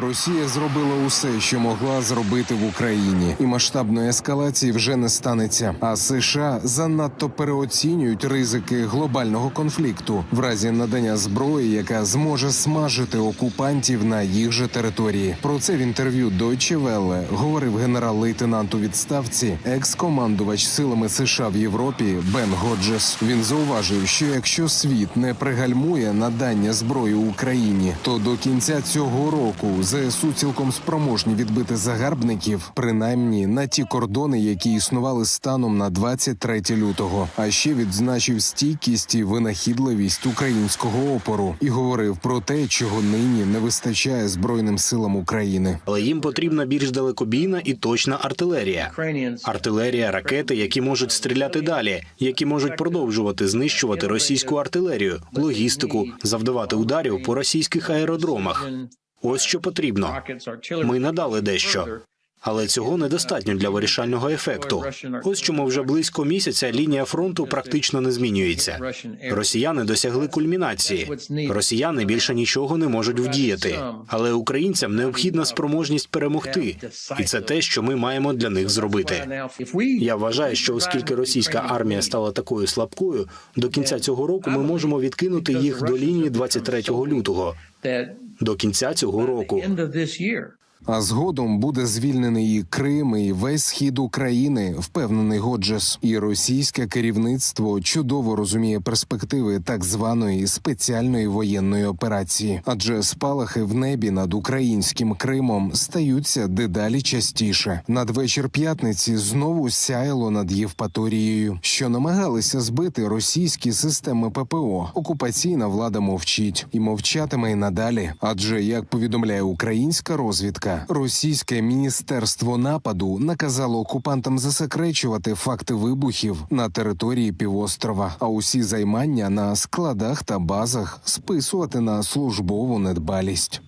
Росія зробила усе, що могла зробити в Україні, і масштабної ескалації вже не станеться. А США занадто переоцінюють ризики глобального конфлікту в разі надання зброї, яка зможе смажити окупантів на їх же території. Про це в інтерв'ю Deutsche Welle говорив генерал-лейтенант у відставці, екс-командувач силами США в Європі Бен Годжес. Він зауважив, що якщо світ не пригальмує надання зброї Україні, то до кінця цього року ЗСУ цілком спроможні відбити загарбників, принаймні на ті кордони, які існували станом на 23 лютого. А ще відзначив стійкість і винахідливість українського опору і говорив про те, чого нині не вистачає збройним силам України. але їм потрібна більш далекобійна і точна артилерія. Артилерія, ракети, які можуть стріляти далі, які можуть продовжувати знищувати російську артилерію, логістику, завдавати ударів по російських аеродромах. Ось що потрібно. Ми надали дещо. Але цього недостатньо для вирішального ефекту. Ось чому вже близько місяця лінія фронту практично не змінюється. Росіяни досягли кульмінації. Росіяни більше нічого не можуть вдіяти. Але українцям необхідна спроможність перемогти, і це те, що ми маємо для них зробити. Я вважаю, що оскільки російська армія стала такою слабкою, до кінця цього року ми можемо відкинути їх до лінії 23 лютого. До кінця цього року. А згодом буде звільнений і Крим, і весь схід України, впевнений Годжес. І російське керівництво чудово розуміє перспективи так званої спеціальної воєнної операції, адже спалахи в небі над українським Кримом стаються дедалі частіше. Надвечір п'ятниці знову сяяло над Євпаторією, що намагалися збити російські системи ППО. Окупаційна влада мовчить і мовчатиме й надалі. Адже як повідомляє українська розвідка, російське міністерство нападу наказало окупантам засекречувати факти вибухів на території півострова, а усі займання на складах та базах списувати на службову недбалість.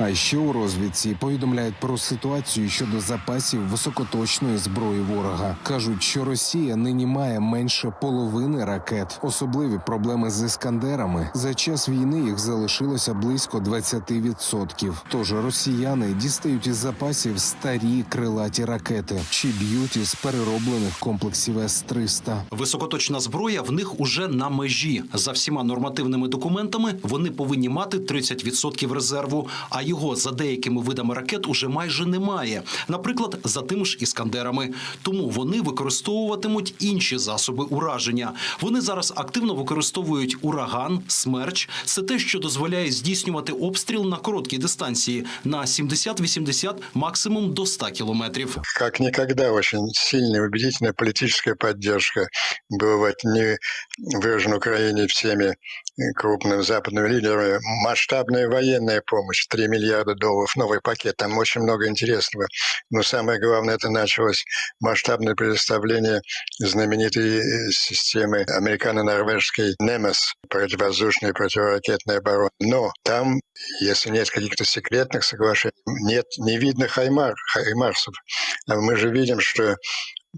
А ще у розвідці повідомляють про ситуацію щодо запасів високоточної зброї ворога. кажуть, що Росія нині має менше половини ракет. Особливі проблеми з іскандерами. За час війни їх залишилося близько 20%. Тож росіяни дістають із запасів старі крилаті ракети чи б'ють із перероблених комплексів С-300. Високоточна зброя в них уже на межі. За всіма нормативними документами вони повинні мати 30% резерву, а його за деякими видами ракет уже майже немає. Наприклад, за тими ж іскандерами. Тому вони використовуватимуть інші засоби ураження. Вони зараз активно використовують ураган, смерч. Це те, що дозволяє здійснювати обстріл на короткій дистанції на 70-80, максимум до 100 кілометрів. как никогда очень сильная убедительная политическая поддержка была в не выражена Украине всеми крупными западными лидерами. Масштабная военная помощь, 3 миллиарда долларов, новый пакет, там очень много интересного. Но самое главное, это началось масштабное предоставление знаменитой э, системы американо-норвежской «Немес» противовоздушной и противоракетной обороны. Но там, если нет каких-то секретных соглашений, нет, не видно хаймар, хаймарсов. А мы же видим, что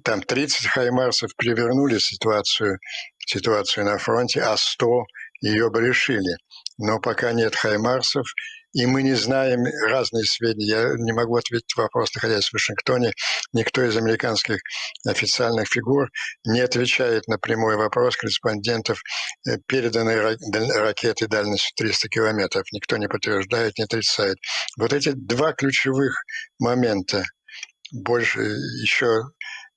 там 30 хаймарсов перевернули ситуацию, ситуацию на фронте, а 100 ее бы решили. Но пока нет хаймарсов, и мы не знаем разные сведения. Я не могу ответить вопрос, находясь в Вашингтоне. Никто из американских официальных фигур не отвечает на прямой вопрос корреспондентов, э, даль- ракеты дальностью 300 километров. Никто не подтверждает, не отрицает. Вот эти два ключевых момента, больше еще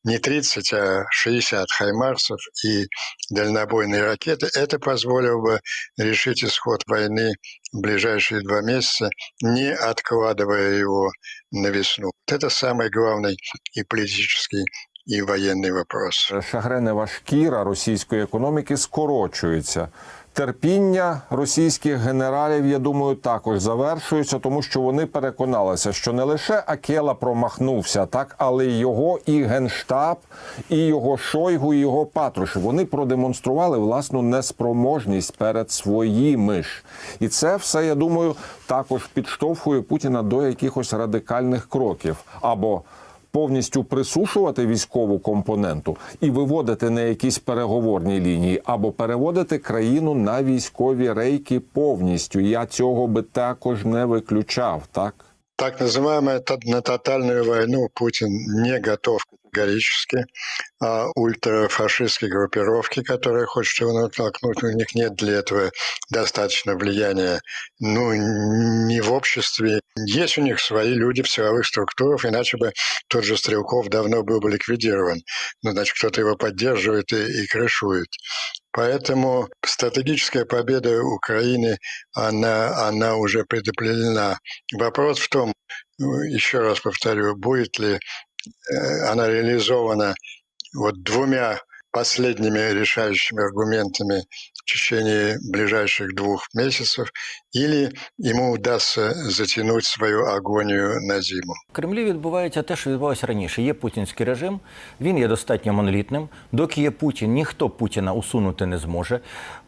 не 30, а 60 хаймарсов и дальнобойные ракеты, это позволило бы решить исход войны в ближайшие два месяца, не откладывая его на весну. Вот это самый главный и политический, и военный вопрос. Шагренева шкіра російської економіки скорочується. Терпіння російських генералів, я думаю, також завершується, тому що вони переконалися, що не лише Акела промахнувся, так, але й його і генштаб, і його Шойгу, і його Патрушев. Вони продемонстрували власну неспроможність перед своїми ж. І це все, я думаю, також підштовхує Путіна до якихось радикальних кроків або повністю присушувати військову компоненту і виводити на якісь переговорні лінії, або переводити країну на військові рейки повністю. Я цього би також не виключав, так. Так называемая то- на тотальную войну Путин не готов категорически. А ультрафашистские группировки, которые хочет его натолкнуть, у них нет для этого достаточно влияния, ну, не в обществе. Есть у них свои люди в силовых структурах, иначе бы тот же Стрелков давно был бы ликвидирован. Ну, значит, кто-то его поддерживает и, и крышует. Поэтому стратегическая победа Украины, она, она уже предопределена. Вопрос в том, еще раз повторю, будет ли э, она реализована вот двумя последними решающими аргументами в течение ближайших двух месяцев, или ему удастся затянуть свою агонию на зиму. В Кремлі відбувається те, що відбувалося раніше. Є путінський режим, він є достатньо монолітним. Доки є Путін, ніхто Путіна усунути не зможе.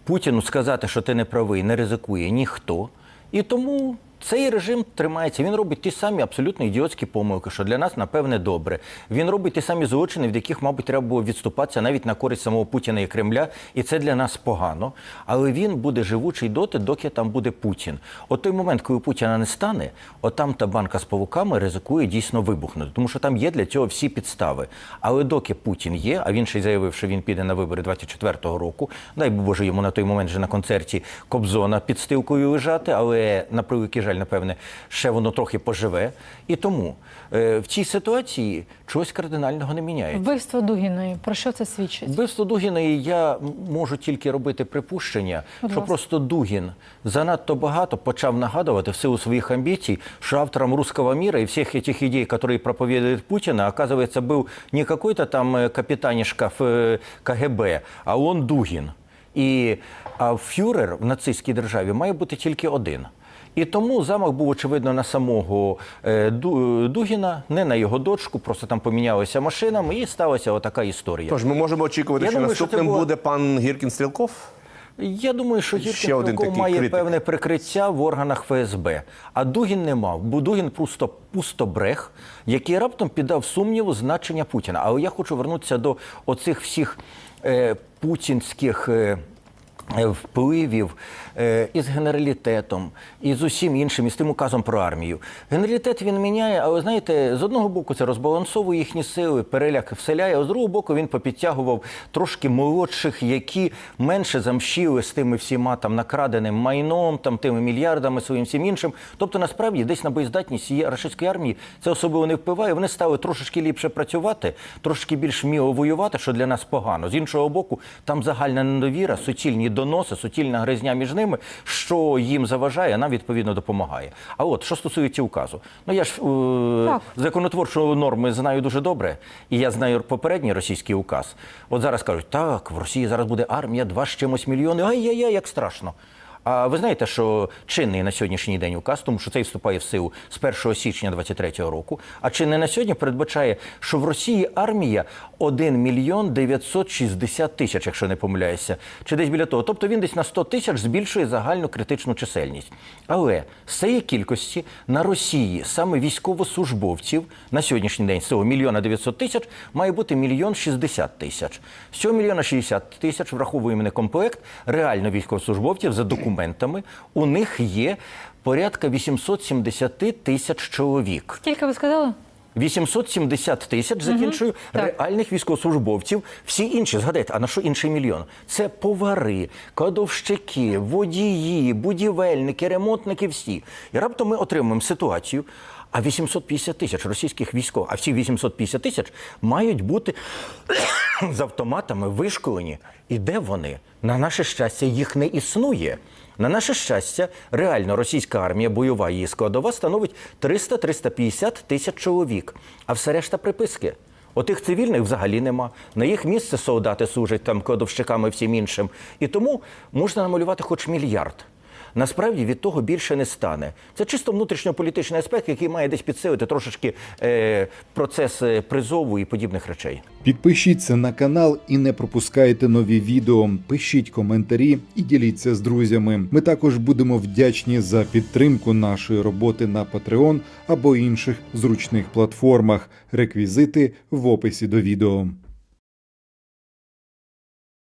Путіну сказати, що ти не правий, не ризикує ніхто. І тому цей режим тримається. Він робить ті самі абсолютно ідіотські помилки, що для нас, напевне, добре. Він робить ті самі злочини, від яких, мабуть, треба було відступатися навіть на користь самого Путіна і Кремля. І це для нас погано. Але він буде живучий доти, доки там буде Путін. От той момент, коли Путіна не стане, от там та банка з павуками ризикує дійсно вибухнути, тому що там є для цього всі підстави. Але доки Путін є, а він ще й заявив, що він піде на вибори 24-го року. Дай Боже йому на той момент вже на концерті Кобзона під стилкою лежати, але на превеликий жаль, напевне, ще воно трохи поживе. І тому е, в цій ситуації чогось кардинального не міняється. Вбивство Дугіної. Про що це свідчить? Вбивство Дугіної я м- можу тільки робити припущення, Будь що ласка. просто Дугін занадто багато почав нагадувати в силу своїх амбіцій, що автором русского мира и всех этих идей, которые проповедует Путина, оказывается, был не какой-то там э, капитанишка в э, КГБ, а он Дугін. І а фюрер в нацистській державі має бути тільки один. І тому замах був очевидно на самого е, Дугіна, не на його дочку, просто там помінялися машинами, і сталася отака історія. Тож ми можемо очікувати, Я що думаю, наступним це була- буде пан Гіркін Стрілков. Я думаю, що Гіркін має критик. певне прикриття в органах ФСБ. А Дугін не мав, бо Дугін просто пустобрех, який раптом піддав сумніву значення Путіна. Але я хочу вернутися до оцих всіх е, путінських. Е, Впливів е, із генералітетом, і з усім іншим, і з тим указом про армію. Генералітет він міняє, але знаєте, з одного боку це розбалансовує їхні сили, переляк вселяє, а з другого боку він попідтягував трошки молодших, які менше замщили з тими всіма там накраденим майном, там тими мільярдами своїм всім іншим. Тобто, насправді, десь на боєздатність цієї рашистської армії це особливо не впливає. Вони стали трошечки ліпше працювати, трошки більш вміло воювати, що для нас погано. З іншого боку, там загальна недовіра, суцільні доноси, суцільна гризня між ними, що їм заважає, а нам відповідно допомагає. А от що стосується указу, ну я ж е, законотворчу норми знаю дуже добре, і я знаю попередній російський указ. От зараз кажуть, так, в Росії зараз буде армія, два з чимось мільйони. Ай-яй-яй, як страшно. А ви знаєте, що чинний на сьогоднішній день указ, тому що цей вступає в силу з 1 січня 23-го року, а чинний на сьогодні передбачає, що в Росії армія 1 мільйон 960 тисяч, якщо не помиляюся, чи десь біля того. Тобто він десь на 100 тисяч збільшує загальну критичну чисельність. Але з цієї кількості на Росії саме військовослужбовців на сьогоднішній день з цього мільйона 900 тисяч має бути мільйон 60 тисяч. З цього мільйона 60 тисяч враховуємо не комплект реально військовослужбовців за документами. У них є порядка 870 тисяч чоловік. Скільки ви сказали? 870 тисяч закінчую угу, реальних військовослужбовців. Всі інші згадайте, а на що інший мільйон? Це повари, кладовщики, водії, будівельники, ремонтники. Всі і раптом ми отримуємо ситуацію. А 850 тисяч російських військових, а всі 850 тисяч мають бути з автоматами вишколені. І де вони? На наше щастя, їх не існує. На наше щастя, реально російська армія, бойова її складова становить 300-350 тисяч чоловік. А все решта приписки. Отих цивільних взагалі нема. На їх місце солдати служать там кладовщиками всім іншим. І тому можна намалювати хоч мільярд. Насправді від того більше не стане. Це чисто внутрішньополітичний аспект, який має десь підсилити трошечки е, процес е, призову і подібних речей. Підпишіться на канал і не пропускайте нові відео. Пишіть коментарі і діліться з друзями. Ми також будемо вдячні за підтримку нашої роботи на Patreon або інших зручних платформах. Реквізити в описі до відео.